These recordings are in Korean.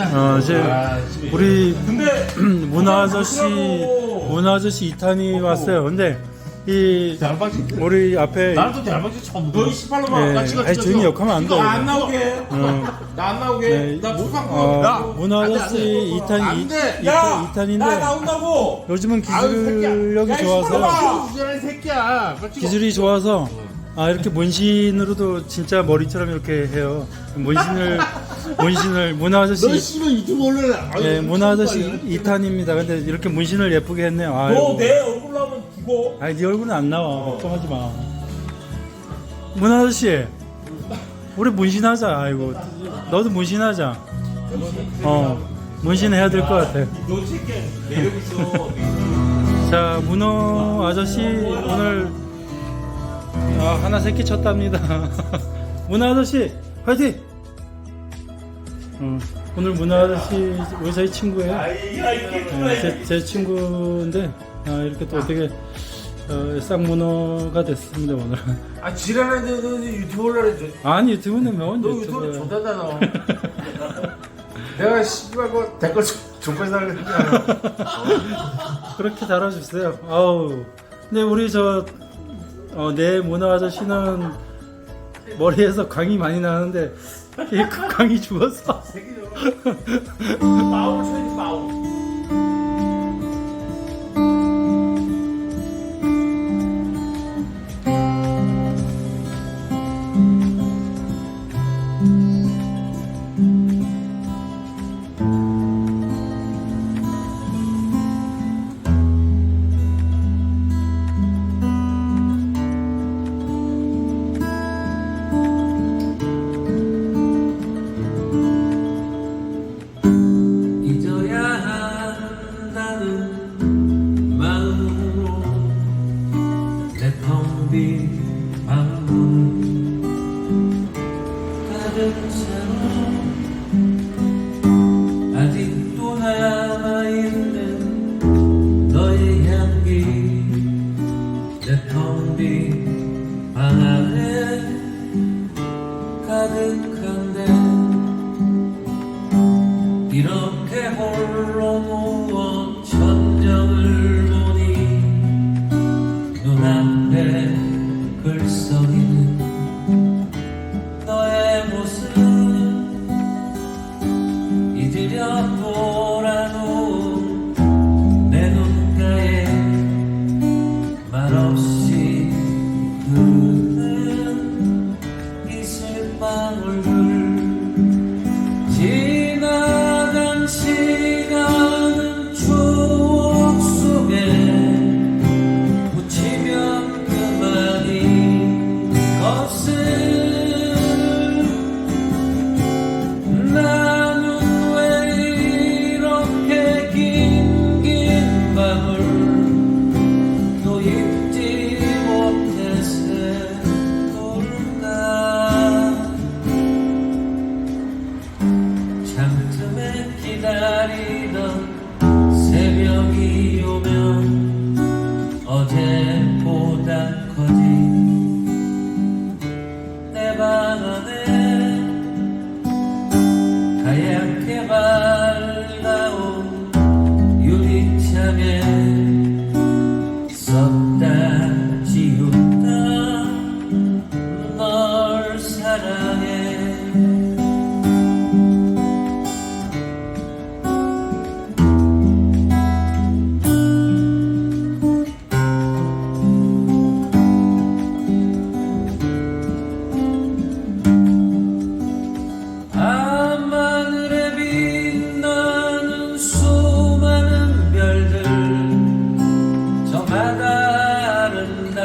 어, 이제 우리 문화 아저씨 문화 아저씨 이탄이 왔어요. 근데 이 우리 앞에 나는 또 대알박지 처음 너 18로만 예, 같이 아니, 조용히 욕하면 안 돼, 안. 나오게 어. 나안 나오게 네, 나 어, 거 문화 아저씨 이탄이! 이탄인데 나 나온다고 요즘은. 기술력이 좋아서 찍어. 기술이 좋아서 아 이렇게 문신으로도 진짜 머리처럼 이렇게 해요. 문신을 문신을 문화 너 아저씨 씨발 유튜브 올래 예, 문화 아저씨 이탄입니다. 근데 이렇게 문신을 예쁘게 했네요. 아유. 너내 얼굴 나오면 죽어 아니 네 얼굴은 안 나와. 걱정하지 마. 문화 아저씨, 우리 문신하자. 아이고, 너도 문신하자. 어, 문신해야 될 것 같아. 너 새끼 매력 있어 자, 문어 아저씨 오늘 아, 하나 새끼 쳤답니다. 문어 아저씨, 화이팅! 어, 오늘 문어 아저씨 우리 저희 친구예요. 네, 제, 제 친구인데 아, 이렇게 또 어떻게 어, 쌍문어가 됐습니다 오늘. 아 지랄하는데 너 유튜브 올래 아니 유튜브는 뭐너 유튜브 유튜브. 좋다다 너 내가 씨발 그 댓글 족발 살겠잖아 그렇게 달아주세요. 아우. 근데 우리 저, 어, 내 문화 아저씨는 머리에서 광이 많이 나는데, 이 광이 죽었어. 가득한데 이렇게 홀로 누워 천정을 보니 눈앞에 글썽이는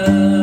love.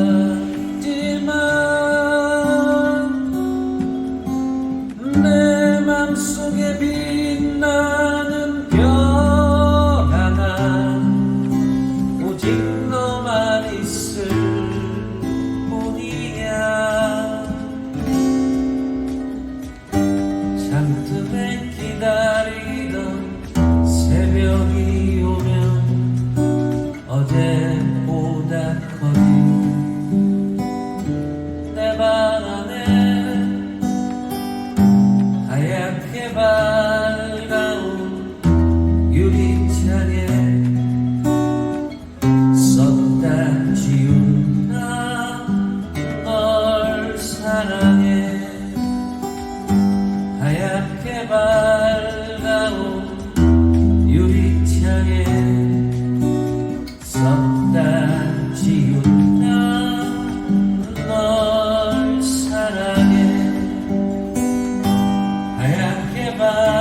하